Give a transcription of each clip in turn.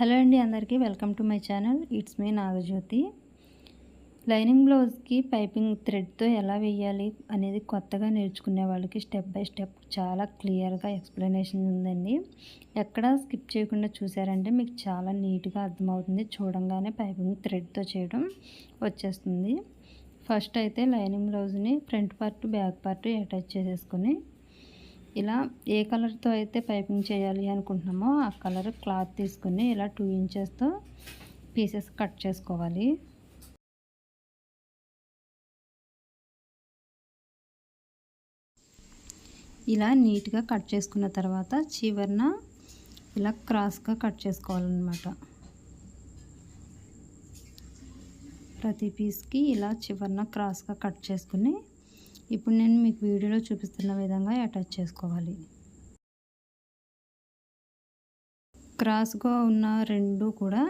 Hello అండి అందరికీ welcome to my channel. It's me Nagajyothi. Lining బ్లౌజ్కి పైపింగ్ థ్రెడ్తో ఎలా వేయాలి అనేది కొత్తగా నేర్చుకునే వాళ్ళకి స్టెప్ బై స్టెప్ చాలా క్లియర్గా ఎక్స్ప్లెనేషన్ ఉందండి. ఎక్కడ స్కిప్ చేయకుండా చూసారంటే మీకు చాలా నీట్గా అర్థమవుతుంది. చూడంగానే పైపింగ్ థ్రెడ్తో చేయడం వచ్చేస్తుంది. ఫస్ట్ అయితే లైనింగ్ బ్లౌజ్ని front part back part attach చేసేసుకొని ఇలా ఏ కలర్తో అయితే పైపింగ్ చేయాలి అనుకుంటున్నామో ఆ కలర్ క్లాత్ తీసుకుని ఇలా టూ ఇంచెస్తో పీసెస్ కట్ చేసుకోవాలి. ఇలా నీట్గా కట్ చేసుకున్న తర్వాత చివరిన ఇలా క్రాస్గా కట్ చేసుకోవాలన్నమాట. ప్రతి పీస్కి ఇలా చివరిన క్రాస్గా కట్ చేసుకుని ఇప్పుడు నేను మీకు వీడియోలో చూపిస్తున్న విధంగా అటాచ్ చేసుకోవాలి. క్రాస్గా ఉన్న రెండు కూడా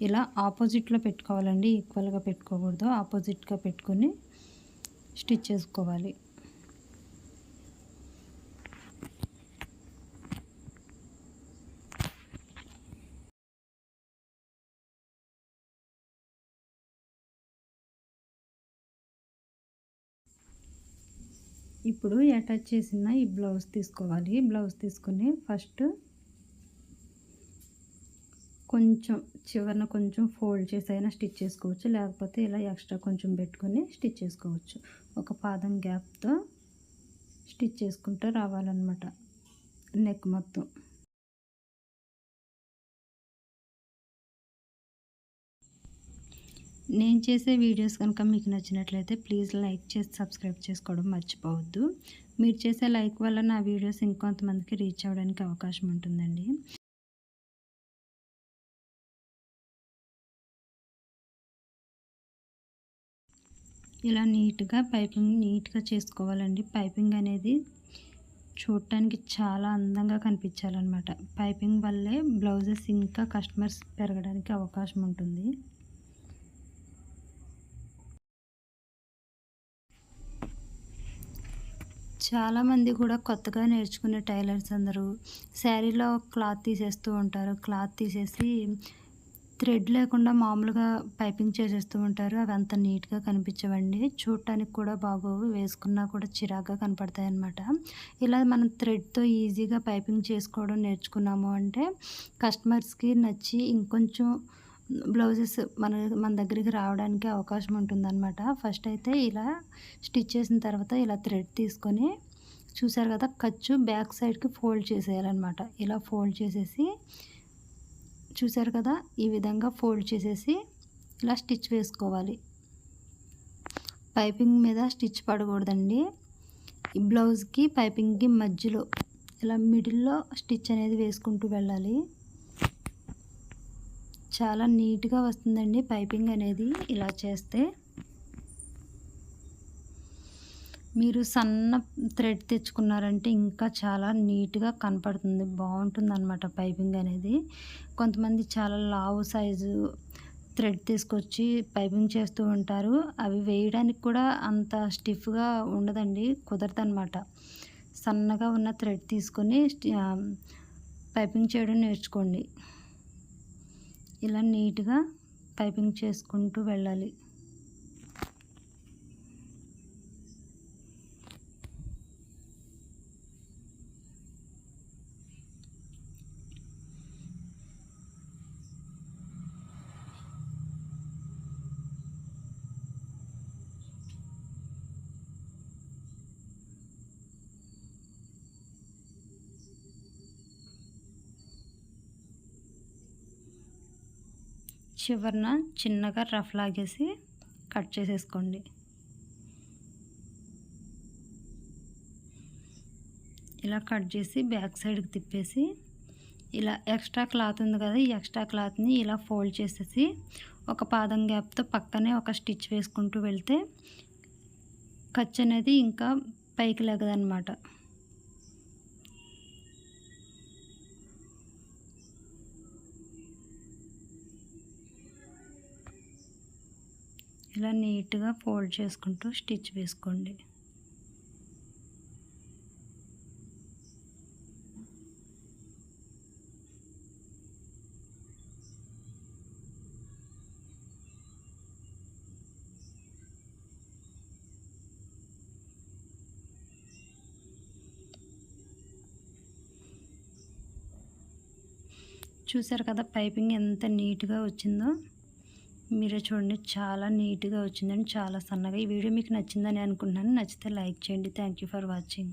ఇలా ఆపోజిట్లో పెట్టుకోవాలండి. ఈక్వల్గా పెట్టుకోకూడదు. ఆపోజిట్గా పెట్టుకొని స్టిచ్ చేసుకోవాలి. ఇప్పుడు అటాచ్ చేసిన ఈ బ్లౌజ్ తీసుకోవాలి. బ్లౌజ్ తీసుకొని ఫస్ట్ కొంచెం చివరిన కొంచెం ఫోల్డ్ చేసి అయినా స్టిచ్ చేసుకోవచ్చు. లేకపోతే ఇలా ఎక్స్ట్రా కొంచెం పెట్టుకొని స్టిచ్ చేసుకోవచ్చు. ఒక పాదం గ్యాప్తో స్టిచ్ చేసుకుంటూ రావాలన్నమాట. నెక్ మొత్తం. నేను చేసే వీడియోస్ కనుక మీకు నచ్చినట్లయితే ప్లీజ్ లైక్ చేసి సబ్స్క్రైబ్ చేసుకోవడం మర్చిపోవద్దు. మీరు చేసే లైక్ వల్ల నా వీడియోస్ ఇంకొంతమందికి రీచ్ అవ్వడానికి అవకాశం ఉంటుందండి. ఇలా నీట్గా పైపింగ్ నీట్గా చేసుకోవాలండి. పైపింగ్ అనేది చూడటానికి చాలా అందంగా కనిపించాలన్నమాట. పైపింగ్ వల్లే బ్లౌజెస్ ఇంకా కస్టమర్స్ పెరగడానికి అవకాశం ఉంటుంది. చాలామంది కూడా కొత్తగా నేర్చుకునే టైలర్స్ అందరూ శారీలో క్లాత్ తీసేస్తూ ఉంటారు. క్లాత్ తీసేసి థ్రెడ్ లేకుండా మామూలుగా పైపింగ్ చేసేస్తూ ఉంటారు. అవి అంత నీట్గా కనిపించవండి. చూడటానికి కూడా బాగోవు వేసుకున్నా కూడా చిరాగ్గా కనపడతాయి అన్నమాట ఇలా మనం థ్రెడ్తో ఈజీగా పైపింగ్ చేసుకోవడం నేర్చుకున్నాము అంటే కస్టమర్స్కి నచ్చి ఇంకొంచెం బ్లౌజెస్ మన మన దగ్గరికి రావడానికి అవకాశం ఉంటుందన్నమాట. ఫస్ట్ అయితే ఇలా స్టిచ్ చేసిన తర్వాత ఇలా థ్రెడ్ తీసుకొని చూసారు కదా ఖర్చు బ్యాక్ సైడ్కి ఫోల్డ్ చేసేయాలన్నమాట. ఇలా ఫోల్డ్ చేసేసి చూసారు కదా ఈ విధంగా ఫోల్డ్ చేసేసి ఇలా స్టిచ్ వేసుకోవాలి. పైపింగ్ మీద స్టిచ్ పడకూడదండి. ఈ బ్లౌజ్కి పైపింగ్కి మధ్యలో ఇలా మిడిల్లో స్టిచ్ అనేది వేసుకుంటూ వెళ్ళాలి. చాలా నీట్గా వస్తుందండి పైపింగ్ అనేది ఇలా చేస్తే. మీరు సన్న థ్రెడ్ తెచ్చుకున్నారంటే ఇంకా చాలా నీట్గా కనపడుతుంది బాగుంటుంది అనమాట పైపింగ్ అనేది. కొంతమంది చాలా లావు సైజు థ్రెడ్ తీసుకొచ్చి పైపింగ్ చేస్తూ ఉంటారు. అవి వేయడానికి కూడా అంత స్టిఫ్గా ఉండదండి కుదరదనమాట సన్నగా ఉన్న థ్రెడ్ తీసుకొని పైపింగ్ చేయడం నేర్చుకోండి. ఇలా నీట్గా పైపింగ్ చేసుకుంటూ వెళ్ళాలి. చివరన చిన్నగా రఫ్ లాగేసి కట్ చేసేసుకోండి. ఇలా కట్ చేసి బ్యాక్ సైడ్కి తిప్పేసి ఇలా ఎక్స్ట్రా క్లాత్ ఉంది కదా ఈ ఎక్స్ట్రా క్లాత్ని ఇలా ఫోల్డ్ చేసేసి ఒక పాదం గ్యాప్తో పక్కనే ఒక స్టిచ్ వేసుకుంటూ వెళ్తే ఖర్చు అనేది ఇంకా పైకి లేగదనమాట ఇలా నీట్గా ఫోల్డ్ చేసుకుంటూ స్టిచ్ వేసుకోండి. చూసారు కదా పైపింగ్ ఎంత నీట్గా వచ్చిందో? మీరే చూడండి చాలా నీట్గా వచ్చిందని చాలా సన్నగా. ఈ వీడియో మీకు నచ్చిందని అనుకుంటున్నాను. నచ్చితే లైక్ చేయండి. Thank you for watching.